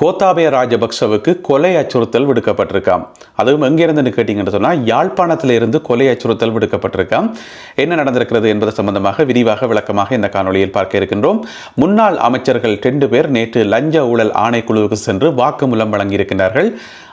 கோத்தாபய ராஜபக்சவுக்கு கொலை அச்சுறுத்தல் விடுக்கப்பட்டிருக்காம். அதுவும் எங்கிருந்துன்னு கேட்டீங்கன்னு சொன்னால் யாழ்ப்பாணத்தில் இருந்து கொலை அச்சுறுத்தல் விடுக்கப்பட்டிருக்காம். என்ன நடந்திருக்கிறது என்பது சம்பந்தமாக விரிவாக விளக்கமாக இந்த காணொளியில் பார்க்க இருக்கின்றோம். முன்னாள் அமைச்சர்கள் ரெண்டு பேர் நேற்று லஞ்ச ஊழல் ஆணைக்குழுவுக்கு சென்று வாக்குமூலம் வழங்கியிருக்கிறார்கள்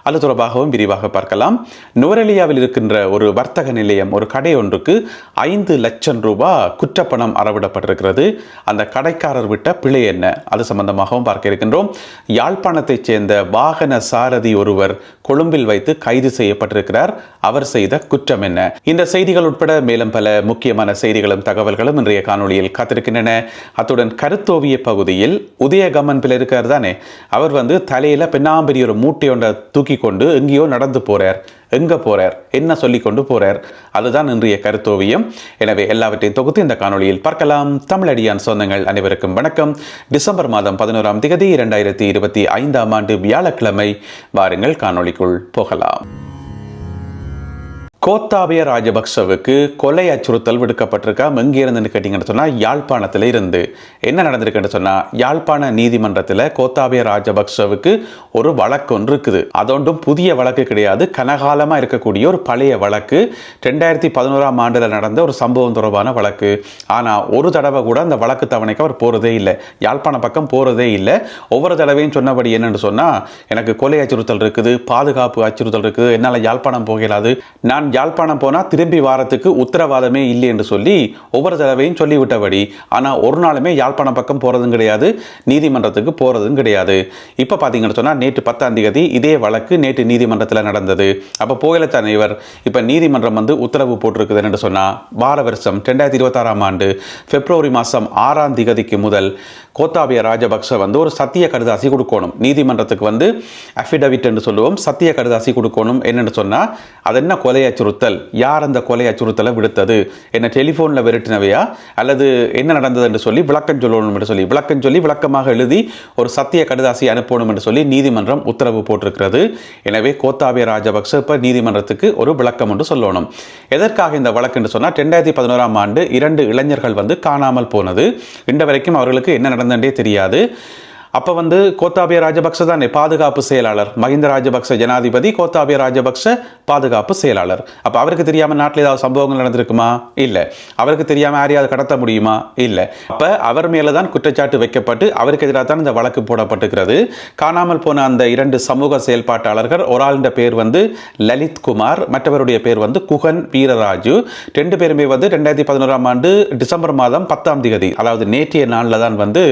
அது தொடர்பாகவும் விரிவாக பார்க்கலாம். நுவரெலியாவில் இருக்கின்ற ஒரு வர்த்தக நிலையம் ஒரு கடை ஒன்றுக்கு ஐந்து லட்சம் ரூபாய் குற்றப்பணம் அறவிடப்பட்டிருக்கிறது. அந்த கடைக்காரர் விட்ட பிழை என்ன? அது சம்பந்தமாகவும் பார்க்க இருக்கின்றோம். யாழ்ப்பாணத்தைச் சேர்ந்த வாகன சாரதி ஒருவர் கொழும்பில் வைத்து கைது செய்யப்பட்டிருக்கிறார். அவர் செய்த குற்றம் என்ன? இந்த செய்திகள் உட்பட மேலும் பல முக்கியமான செய்திகளும் தகவல்களும் இன்றைய காணொளியில் காத்திருக்கின்றன. அத்துடன் கருத்தோவிய பகுதியில் உதயகமன் பிள்ளை இருக்கார் தானே? அவர் வந்து தலையில பெண்ணாம்பெரிய ஒரு மூட்டை ஒன்றை தூக்கி கொண்டு எங்கேயோ நடந்து போறார். எங்க போறார்? என்ன சொல்லி கொண்டு போறார்? அதுதான் இன்றைய கருத்தோவியம். எனவே எல்லாவற்றையும் தொகுத்து இந்த காணொளியில் பார்க்கலாம். தமிழடியான் சொந்தங்கள் அனைவருக்கும் வணக்கம். டிசம்பர் மாதம் பதினோராம் தேதி இரண்டாயிரத்தி இருபத்தி ஐந்தாம் ஆண்டு வியாழக்கிழமை. வாருங்கள் காணொளிக்குள் போகலாம். கோத்தாபய ராஜபக்சவுக்கு கொலை அச்சுறுத்தல் விடுக்கப்பட்டிருக்கா எங்கே இருந்துன்னு கேட்டிங்கன்னு சொன்னால் யாழ்ப்பாணத்தில் இருந்து. என்ன நடந்திருக்குன்னு சொன்னால் யாழ்ப்பாண நீதிமன்றத்தில் கோத்தாபய ராஜபக்சவுக்கு ஒரு வழக்கு ஒன்று இருக்குது. அதோண்டும் புதிய வழக்கு கிடையாது. கனகாலமாக இருக்கக்கூடிய ஒரு பழைய வழக்கு. ரெண்டாயிரத்தி பதினோராம் ஆண்டில் நடந்த ஒரு சம்பவம் தொடர்பான வழக்கு. ஆனால் ஒரு தடவை கூட அந்த வழக்கு தவணைக்கு அவர் போகிறதே இல்லை. யாழ்ப்பாண பக்கம் போகிறதே இல்லை. ஒவ்வொரு தடவையும் சொன்னபடி என்னென்னு சொன்னால் எனக்கு கொலை அச்சுறுத்தல் இருக்குது பாதுகாப்பு அச்சுறுத்தல் இருக்குது என்னால் யாழ்ப்பாணம் போகலாது நான் யாழ்ப்பாணம் போனால் திரும்பி வாரத்துக்கு உத்தரவாதமே இல்லை என்று சொல்லி ஒவ்வொரு தடவையும் சொல்லிவிட்டபடி ஆனால் ஒரு நாளுமே யாழ்ப்பாணம் பக்கம் போகிறதும் கிடையாது நீதிமன்றத்துக்கு போகிறதும் கிடையாது. இப்போ பார்த்தீங்கன்னு சொன்னால் நேற்று பத்தாம் தேதி இதே வழக்கு நேற்று நீதிமன்றத்தில் நடந்தது. அப்போ போகலத்தான இவர் இப்போ நீதிமன்றம் வந்து உத்தரவு போட்டிருக்குது என்று சொன்னால் வார வருஷம் ரெண்டாயிரத்தி இருபத்தாறாம் ஆண்டு பிப்ரவரி மாதம் ஆறாம் திகதிக்கு முதல் கோத்தாபிய ராஜபக்ச வந்து ஒரு சத்திய கடுதாசி கொடுக்கணும். நீதிமன்றத்துக்கு வந்து அஃபிடவிட் என்று சொல்லுவோம். சத்திய கடுதாசி கொடுக்கணும். என்னென்னு சொன்னால் அது என்ன கொலை அச்சுறுத்தல்? யார் அந்த கொலை அச்சுறுத்தலை விடுத்தது? என்ன டெலிஃபோனில் விரட்டினவையா? அல்லது என்ன நடந்தது என்று சொல்லி விளக்கம் சொல்லணும் என்று சொல்லி விளக்கம் சொல்லி விளக்கமாக எழுதி ஒரு சத்திய கடுதாசி அனுப்பணும் என்று சொல்லி நீதிமன்றம் உத்தரவு போட்டிருக்கிறது. எனவே கோத்தாபிய ராஜபக்ச இப்போ நீதிமன்றத்துக்கு ஒரு விளக்கம் என்று சொல்லணும். எதற்காக இந்த வழக்கு என்று சொன்னால் ரெண்டாயிரத்தி பதினோராம் ஆண்டு இரண்டு இளைஞர்கள் வந்து காணாமல் போனது. இன்ற வரைக்கும் அவர்களுக்கு என்ன நடந்தது? தெரியாது. அப்போ வந்து கோத்தாபிய ராஜபக்ச தானே பாதுகாப்பு செயலாளர். மஹிந்த ராஜபக்ச ஜனாதிபதி கோத்தாபிய ராஜபக்ச பாதுகாப்பு செயலாளர். அப்போ அவருக்கு தெரியாமல் நாட்டில் ஏதாவது சம்பவங்கள் நடந்திருக்குமா? இல்லை. அவருக்கு தெரியாமல் யாரையாவது கடத்த முடியுமா? இல்லை. அப்போ அவர் மேலே தான் குற்றச்சாட்டு வைக்கப்பட்டு அவருக்கு எதிராக தான் இந்த வழக்கு போடப்பட்டிருக்கிறது. காணாமல் போன அந்த இரண்டு சமூக செயல்பாட்டாளர்கள் ஒரு ஆளுடைய பேர் வந்து லலித் குமார் மற்றவருடைய பேர் வந்து குகன் வீரராஜு. ரெண்டு பேருமே வந்து ரெண்டாயிரத்தி பதினோராம் ஆண்டு டிசம்பர் மாதம் பத்தாம் தேதி அதாவது நேற்றைய நாளில் தான் வந்து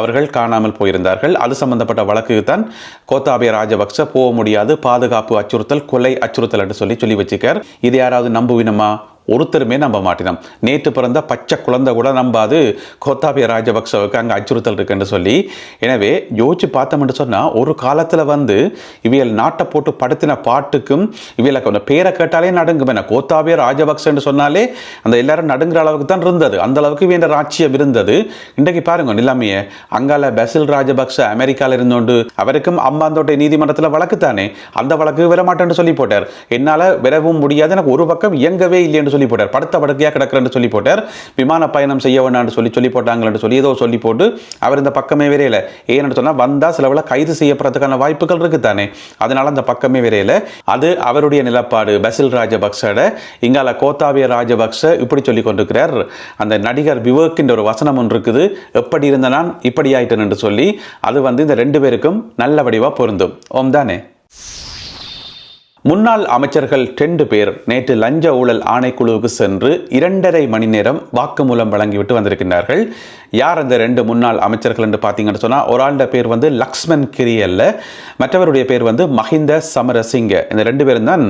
அவர்கள் காணாமல் போயிருந்தார்கள் அது சம்பந்தப்பட்ட வழக்கு தான் கோத்தாபய ராஜபக்ச போக முடியாது பாதுகாப்பு அச்சுறுத்தல் கொலை அச்சுறுத்தல் என்று சொல்லி சொல்லி வச்சுக்கார் இது யாராவது நம்புவினமா? ஒருத்தருமே நம்ப மாட்டினோம். நேற்று பிறந்த பச்சை குழந்தை கூட நம்பாது. கோத்தாபிய ராஜபக்சவுக்கு அங்கே அச்சுறுத்தல் இருக்குன்னு சொல்லி. எனவே யோசிச்சு பார்த்தோம்னு சொன்னால் ஒரு காலத்தில் வந்து இவியல் நாட்டை போட்டு படுத்தின பாட்டுக்கும் இவியலுக்கு கொஞ்சம் பேரை கேட்டாலே நடுங்கும் என்ன கோத்தாபிய ராஜபக்சன்னு சொன்னாலே அந்த எல்லாரும் நடுங்கிற அளவுக்கு தான் இருந்தது. அந்த அளவுக்கு வேண்ட ராட்சியம் இருந்தது. இன்றைக்கு பாருங்க நிலைமையை. அங்கால பெசில் ராஜபக்ச அமெரிக்காவில் இருந்தோண்டு அவருக்கும் அம்பாந்தோட்டை நீதிமன்றத்தில் வழக்கு தானே அந்த வழக்கு விட மாட்டேன்னு சொல்லி போட்டார். என்னால் விரவும் முடியாது எனக்கு ஒரு பக்கம் இயங்கவே இல்லைன்னு சொல்லி போட்டார் படுத்த படுக்கையாக கிடக்கிறன்னு சொல்லி போட்டார் விமான பயணம் செய்ய வேண்டாம்னு சொல்லி சொல்லி போட்டாங்கன்னு சொல்லி ஏதோ சொல்லி போட்டு அவர் இந்த பக்கமே விரையில. ஏன்னு சொன்னால் வந்தால் சிலவில் கைது செய்யப்படுறதுக்கான வாய்ப்புகள் இருக்கு தானே அதனால் அந்த பக்கமே விரையில. அது அவருடைய நிலப்பாடு. பசில் ராஜபக்சோட இங்கால கோத்தாபிய ராஜபக்ச இப்படி சொல்லி கொண்டிருக்கிறார். அந்த நடிகர் விவேக்கின்ற ஒரு வசனம் ஒன்று இருக்குது. எப்படி இருந்த நான் இப்படி ஆயிட்டேன் என்று சொல்லி. அது வந்து இந்த ரெண்டு பேருக்கும் நல்ல வடிவாக பொருந்தும். ஓம் தானே முன்னாள் அமைச்சர்கள் ரெண்டு பேர் நேற்று லஞ்ச ஊழல் ஆணைக்குழுவுக்கு சென்று இரண்டரை மணி நேரம் வாக்குமூலம் வழங்கிவிட்டு வந்திருக்கின்றார்கள். யார் அந்த ரெண்டு முன்னாள் அமைச்சர்கள் என்று பார்த்தீங்கன்னு சொன்னால் ஒரு ஆளுடைய பேர் வந்து லக்ஷ்மன் கிரியல்ல மற்றவருடைய பேர் வந்து மஹிந்த சமரசிங்க. இந்த ரெண்டு பேரும் தான்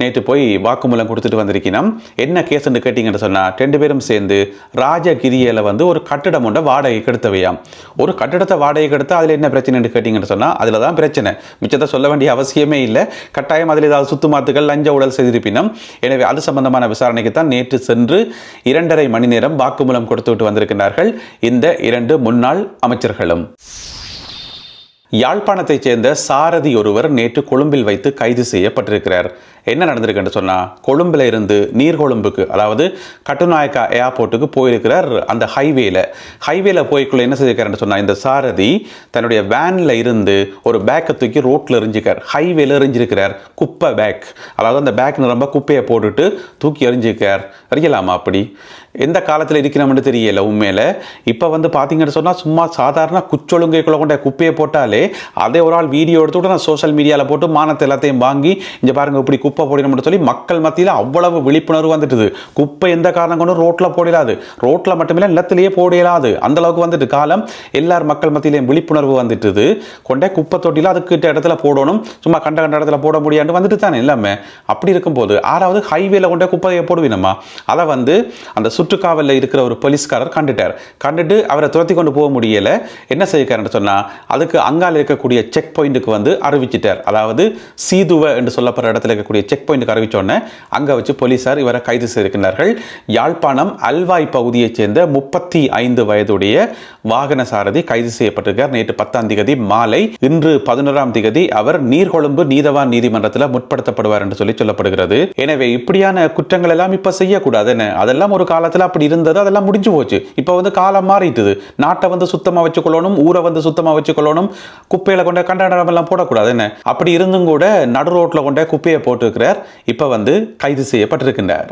நேற்று போய் வாக்குமூலம் கொடுத்துட்டு வந்திருக்கிறோம் என்ன கேஸ் என்று கேட்டிங்கன்னு சொன்னால் ரெண்டு பேரும் சேர்ந்து ராஜகிரியில் வந்து ஒரு கட்டிடம் ஒன்றை வாடகை கெடுத்தவையாம் ஒரு கட்டிடத்தை வாடகை கெடுத்தா அதில் என்ன பிரச்சனைன்னு கேட்டிங்கன்னு சொன்னால் அதில் தான் பிரச்சனை. மிச்சத்தை சொல்ல வேண்டிய அவசியமே இல்லை. கட்டாயம் அதில் ஏதாவது சுத்துமாத்துகள் லஞ்ச ஊழல் செய்திருப்பினும் எனவே அது சம்பந்தமான விசாரணைக்கு தான் நேற்று சென்று இரண்டரை மணி நேரம் வாக்குமூலம் கொடுத்துவிட்டு வந்திருக்கிறார்கள் இந்த இரண்டு முன்னாள் அமைச்சர்களும். யாழ்ப்பாணத்தைச் சேர்ந்த சாரதி ஒருவர் நேற்று கொழும்பில் வைத்து கைது செய்யப்பட்டிருக்கிறார். என்ன நடந்திருக்குன்னு சொன்னால் கொழும்பில் இருந்து நீர்கொழும்புக்கு அதாவது கட்டுநாயக்கா ஏர்போர்ட்டுக்கு போயிருக்கிறார் அந்த ஹைவேல. ஹைவேல போய்க்குள்ள என்ன செய்திருக்காருன்னு சொன்னால் இந்த சாரதி தன்னுடைய வேனில் இருந்து ஒரு பேக்கை தூக்கி ரோட்டில் எரிஞ்சிருக்கார் ஹைவேல எரிஞ்சிருக்கிறார் குப்பை பேக். அதாவது அந்த பேக் நிரம்ப குப்பையை போட்டுட்டு தூக்கி எரிஞ்சிருக்கார் அறியலாமா அப்படி? எந்த காலத்தில் இருக்கிறோம்னு தெரியல உண்மையில. இப்போ வந்து பார்த்தீங்கன்னு சொன்னால் சும்மா சாதாரண குச்சொழுங்கைக்குள்ள கொண்ட குப்பையை போட்டாலே அதே ஒரு ஆள் வீடியோ எடுத்துட்டு நான் சோஷியல் மீடியாவில் போட்டு மானத்தை எல்லாத்தையும் வாங்கி இங்கே பாருங்கள் இப்படி குப்பை போடணும்னு சொல்லி மக்கள் மத்தியில் அவ்வளவு விழிப்புணர்வு வந்துட்டுது. குப்பை எந்த காரணம் கொண்டு ரோட்டில் போடலாது. ரோட்டில் மட்டுமில்லை நிலத்திலேயே போடலாது. அந்த அளவுக்கு வந்துட்டு காலம் எல்லார் மக்கள் மத்தியிலையும் விழிப்புணர்வு வந்துட்டுது. கொண்டே குப்பை தொட்டியில் அதுக்கிட்ட இடத்துல போடணும். சும்மா கண்ட கண்ட இடத்துல போட முடியாண்டு வந்துட்டு தானே எல்லாமே அப்படி இருக்கும்போது ஆறாவது ஹைவேல கொண்டே குப்பையை போடுவீனம்மா. அதை வந்து அந்த சுற்றுக்காவலில் இருக்கிற ஒரு போலீஸ்காரர் கண்டுட்டார். கண்டுட்டு அவரை துரத்தி கொண்டு போக முடியலை. என்ன செய்யிருக்காருன்னு சொன்னால் அதுக்கு அங்கால இருக்கக்கூடிய செக் பாயிண்ட்டுக்கு வந்து அறிவிச்சிட்டார். அதாவது சீதுவ என்று சொல்லப்படுற இடத்துல இருக்கக்கூடிய செக் பாயிண்ட்டுக்கு அறிவித்தோடனே அங்கே வச்சு போலீஸார் இவரை கைது செய்திருக்கிறார்கள். யாழ்ப்பாணம் அல்வாய் பகுதியைச் சேர்ந்த முப்பத்தி ஐந்து வயதுடைய வாகன சாரதி கைது செய்யப்பட்டிருக்கார். நேற்று பத்தாம் திகதி மாலை. இன்று பதினோராம் திகதி அவர் நீர்கொழும்பு நீதவான் நீதிமன்றத்தில் முற்படுத்தப்படுவார் என்று சொல்லி சொல்லப்படுகிறது. எனவே இப்படியான குற்றங்கள் எல்லாம் இப்போ செய்யக்கூடாது அதெல்லாம் ஒரு காலத்தில் அப்படி இருந்தது அதெல்லாம் முடிஞ்சு போச்சு. இப்போ வந்து காலம் மாறிட்டுது. நாட்டை வந்து சுத்தமா வச்சுக்கொள்ளணும் ஊரை வந்து சுத்தமா வச்சுக்கொள்ளணும் குப்பையில கொண்ட கண்டனம் எல்லாம் போடக்கூடாது என்ன? அப்படி இருந்தும் கூட நடு ரோட்டில் கொண்ட குப்பையை போட்டிருக்கிறார். இப்ப வந்து கைது செய்யப்பட்டிருக்கின்றார்.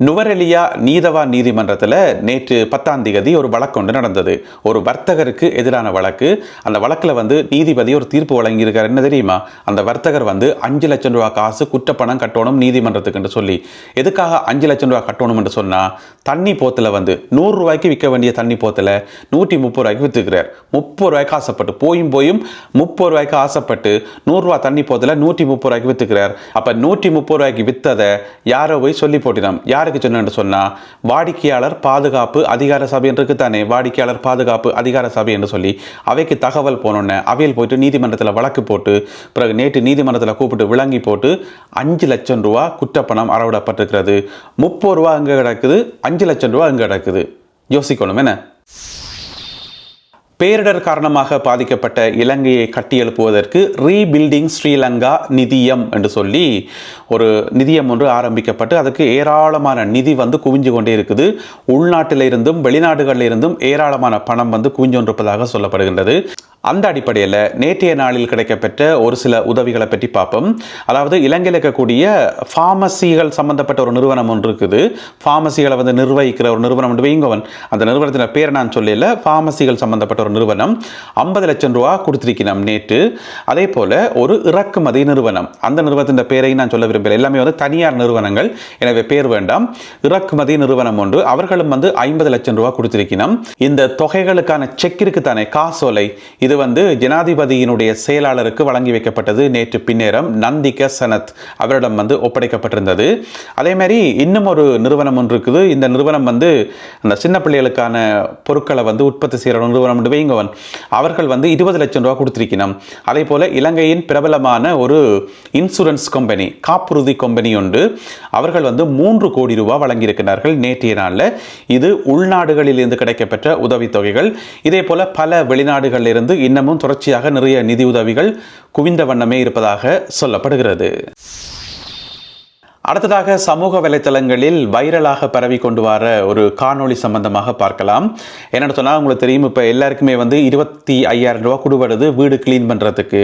நுவரெலியா நீதவா நீதிமன்றத்தில் நேற்று பத்தாம் தேதி ஒரு வழக்கு ஒன்று நடந்தது. ஒரு வர்த்தகருக்கு எதிரான வழக்கு. அந்த வழக்கில் வந்து நீதிபதி ஒரு தீர்ப்பு வழங்கியிருக்கார். என்ன தெரியுமா? அந்த வர்த்தகர் வந்து அஞ்சு லட்சம் ரூபா காசு குற்றப்பணம் கட்டணும் நீதிமன்றத்துக்குன்னு சொல்லி. எதுக்காக அஞ்சு லட்சம் ரூபா கட்டணும் என்று சொன்னால் தண்ணி போத்தில் வந்து நூறு ரூபாய்க்கு விற்க வேண்டிய தண்ணி போத்தில் நூற்றி முப்பது ரூபாய்க்கு விற்றுக்கிறார் முப்பது ரூபாய்க்கு ஆசைப்பட்டு போயும் போயும் முப்பது ரூபாய்க்கு ஆசைப்பட்டு நூறுரூவா தண்ணி போத்தில் நூற்றி முப்பது ரூபாய்க்கு விற்றுக்கிறார் அப்போ நூற்றி முப்பது ரூபாய்க்கு விற்றதை யாரோ போய் சொல்லி போட்டினோம் யார் யாருக்கு சொன்னேன்னு சொன்னால் வாடிக்கையாளர் பாதுகாப்பு அதிகார சபை என்று தானே வாடிக்கையாளர் பாதுகாப்பு அதிகார சபை என்று சொல்லி அவைக்கு தகவல் போனோன்னே அவையில் போயிட்டு நீதிமன்றத்தில் வழக்கு போட்டு பிறகு நேற்று நீதிமன்றத்தில் கூப்பிட்டு விளங்கி போட்டு அஞ்சு லட்சம் ரூபா குற்றப்பணம் அறவிடப்பட்டிருக்கிறது. முப்பது ரூபா அங்கே கிடக்குது அஞ்சு லட்சம் ரூபா அங்கே கிடக்குது. யோசிக்கணும் என்ன? பேரிடர் காரணமாக பாதிக்கப்பட்ட இலங்கையை கட்டியெழுப்புவதற்கு ரீபில்டிங் ஸ்ரீலங்கா நிதியம் என்று சொல்லி ஒரு நிதியம் ஒன்று ஆரம்பிக்கப்பட்டு அதுக்கு ஏராளமான நிதி வந்து குவிஞ்சு கொண்டே இருக்குது. உள்நாட்டிலிருந்தும் வெளிநாடுகளிலிருந்தும் வெளிநாடுகளில் இருந்தும் ஏராளமான பணம் வந்து குவிஞ்சு கொண்டிருப்பதாக சொல்லப்படுகின்றது. அந்த அடிப்படையில் நேற்றைய நாளில் கிடைக்கப்பெற்ற ஒரு சில உதவிகளை பற்றி பார்ப்போம். அதாவது இலங்கையில் இருக்கக்கூடிய ஃபார்மசிகள் சம்பந்தப்பட்ட ஒரு நிறுவனம் ஒன்று இருக்குது. ஃபார்மசிகளை வந்து நிர்வகிக்கிற ஒரு நிறுவனம் ஒன்று அந்த நிறுவனத்தின் பேர் நான் சொல்லல. ஃபார்மசிகள் சம்பந்தப்பட்ட ஒரு நிறுவனம் ஐம்பது லட்சம் ரூபா கொடுத்துருக்கணும் நேற்று. அதே போல ஒரு இறக்குமதி நிறுவனம். அந்த நிறுவனத்தின் பேரை நான் சொல்ல விரும்பல எல்லாமே வந்து தனியார் நிறுவனங்கள். எனவே பேர் வேண்டாம். இறக்குமதி நிறுவனம் ஒன்று. அவர்களும் வந்து ஐம்பது லட்சம் ரூபா கொடுத்திருக்கிறோம். இந்த தொகைகளுக்கான செக் இருக்கு தானே? காசோலை. இது வந்து ஜனாதிபதியினுடைய செயலாளருக்கு வழங்கி வைக்கப்பட்டது நேற்று பின்னேரம். நந்திக சனத் அவரிடம் வந்து ஒப்படைக்கப்பட்டிருந்தது. அதே மாதிரி இன்னும் ஒரு நிறுவனம் ஒன்று இருக்குது. இந்த நிறுவனம் வந்து அந்த சின்ன பிள்ளைகளுக்கான பொருட்களை வந்து உற்பத்தி செய்கிற நிறுவனம் வைங்கவன். அவர்கள் வந்து இருபது லட்சம் ரூபா கொடுத்திருக்கணும் அதே போல இலங்கையின் பிரபலமான ஒரு இன்சூரன்ஸ் கம்பெனி காப்புறுதி கம்பெனி ஒன்று அவர்கள் வந்து மூன்று கோடி ரூபாய் வழங்கியிருக்கிறார்கள் நேற்றைய நாளில். இது உள்நாடுகளில் இருந்து கிடைக்கப்பெற்ற உதவித்தொகைகள். இதே போல பல வெளிநாடுகளில் இருந்து இன்னமும் தொடர்ச்சியாக நிறைய நிதி உதவிகள் குவிந்த வண்ணமே இருப்பதாக சொல்லப்படுகிறது. அடுத்ததாக சமூக வலைத்தளங்களில் வைரலாக பரவி கொண்டு வர ஒரு காணொளி சம்பந்தமாக பார்க்கலாம். என்னென்னு சொன்னால் உங்களுக்கு தெரியும் இப்போ எல்லாருக்குமே வந்து இருபத்தி ஐயாயிரம் ரூபா கொடுபடுது வீடு க்ளீன் பண்ணுறதுக்கு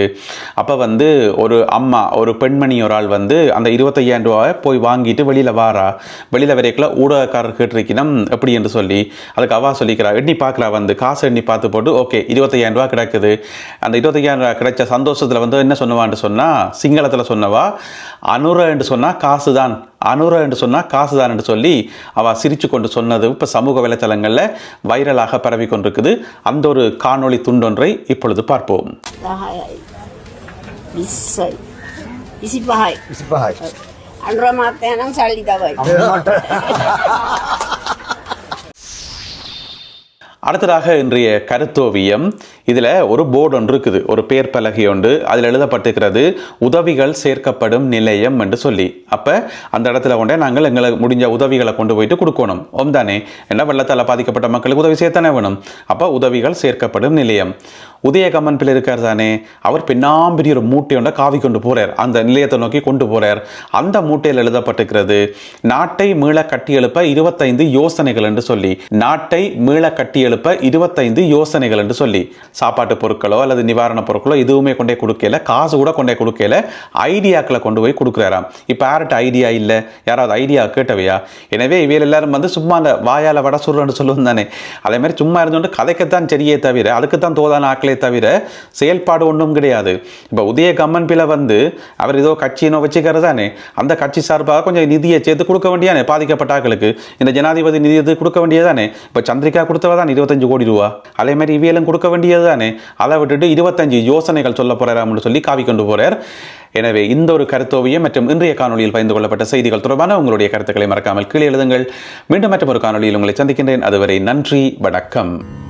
அப்போ வந்து ஒரு அம்மா ஒரு பெண்மணி ஒரு ஆள் வந்து அந்த இருபத்தையாயிரம் ரூபாவை போய் வாங்கிட்டு வெளியில் வாரா. வெளியில் வரைக்குள்ள ஊடகக்காரர் கேட்டிருக்கணும் எப்படி என்று சொல்லி. அதுக்கு அவா சொல்லிக்கிறா எண்ணி பார்க்குறா வந்து காசு எண்ணி பார்த்து போட்டு ஓகே இருபத்தையாயிரம் ரூபா கிடக்குது. அந்த இருபத்தையாயிரம் ரூபா கிடைச்ச சந்தோஷத்தில் வந்து என்ன சொன்னவான்னு சொன்னால் சிங்களத்தில் சொன்னவா அனுர என்று சொன்னால் காசு காசு அனுரா என்று சொன்னால் காசு என்று சொல்லி அவள் சிரித்து கொண்டு சொன்னது இப்போ சமூக வலைத்தளங்களில் வைரலாக பரவி கொண்டிருக்குது. அந்த ஒரு காணொளி துண்டொன்றை இப்பொழுது பார்ப்போம். அடுத்ததாக இன்றைய கருத்தோவியம். இதில் ஒரு போர்டு ஒன்று இருக்குது. ஒரு பேர் பலகை ஒன்று. அதில் எழுதப்பட்டிருக்கிறது உதவிகள் சேர்க்கப்படும் நிலையம் என்று சொல்லி. அப்போ அந்த இடத்துல கொண்டே நாங்கள் எங்களுக்கு முடிஞ்ச உதவிகளை கொண்டு போயிட்டு கொடுக்கணும். ஓம் தானே. என்ன வெள்ளத்தால் பாதிக்கப்பட்ட மக்களுக்கு உதவி சேர்த்தானே வேணும்? அப்போ உதவிகள் சேர்க்கப்படும் நிலையம் உதயகமன் பிள்ளை இருக்கார் தானே. அவர் பெண்ணாம்பெரிய ஒரு மூட்டை ஒன்றை காவி கொண்டு போகிறார் அந்த நிலையத்தை நோக்கி கொண்டு போகிறார் அந்த மூட்டையில் எழுதப்பட்டிருக்கிறது நாட்டை மீள கட்டியெழுப்ப இருபத்தைந்து யோசனைகள் என்று சொல்லி. நாட்டை மீள கட்டியெழுப்ப இருபத்தைந்து யோசனைகள் என்று சொல்லி. சாப்பாட்டு பொருட்களோ அல்லது நிவாரணப் பொருட்களோ எதுவுமே கொண்டே கொடுக்கல. காசு கூட கொண்டே கொடுக்கல. ஐடியாக்களை கொண்டு போய் கொடுக்குறாராம். இப்போ யார்கிட்ட ஐடியா இல்லை? யாராவது ஐடியா கேட்டவையா? எனவே இவையில் எல்லாரும் வந்து சும்மா அந்த வாயால் வட சுருன்னு சொல்லுவோம் தானே. அதே மாதிரி சும்மா இருந்தோண்டு கதைக்குத்தான் சரியே தவிர அதுக்குத்தான் தோதான ஆக்களே தவிர செயல்பாடு ஒன்றும் கிடையாது. இப்போ உதய கம்மன் பிள்ளை வந்து அவர் ஏதோ கட்சியினோ வச்சுக்கிறது தானே. அந்த கட்சி சார்பாக கொஞ்சம் நிதியை சேர்த்து கொடுக்க வேண்டியானே பாதிக்கப்பட்ட ஆட்களுக்கு. இந்த ஜனாதிபதி நிதி கொடுக்க வேண்டியதானே இப்போ சந்திரிகா கொடுத்தவா தான் இருபத்தஞ்சு கோடி ரூபா. அதே மாதிரி இவியலும் கொடுக்க வேண்டியது தானே அதை விட்டுட்டு இருபத்தஞ்சு யோசனைகள் சொல்ல போறாராம்னு சொல்லி காவி கொண்டு போகிறார் எனவே இந்த ஒரு கருத்தோவியம் மற்றும் இன்றைய காணொலியில் பகிர்ந்து கொள்ளப்பட்ட செய்திகள் தொடர்பான உங்களுடைய கருத்துக்களை மறக்காமல் கீழே எழுதுங்கள். மீண்டும் மற்றும் ஒரு காணொலியில் உங்களை சந்திக்கின்றேன். அதுவரை நன்றி வணக்கம்.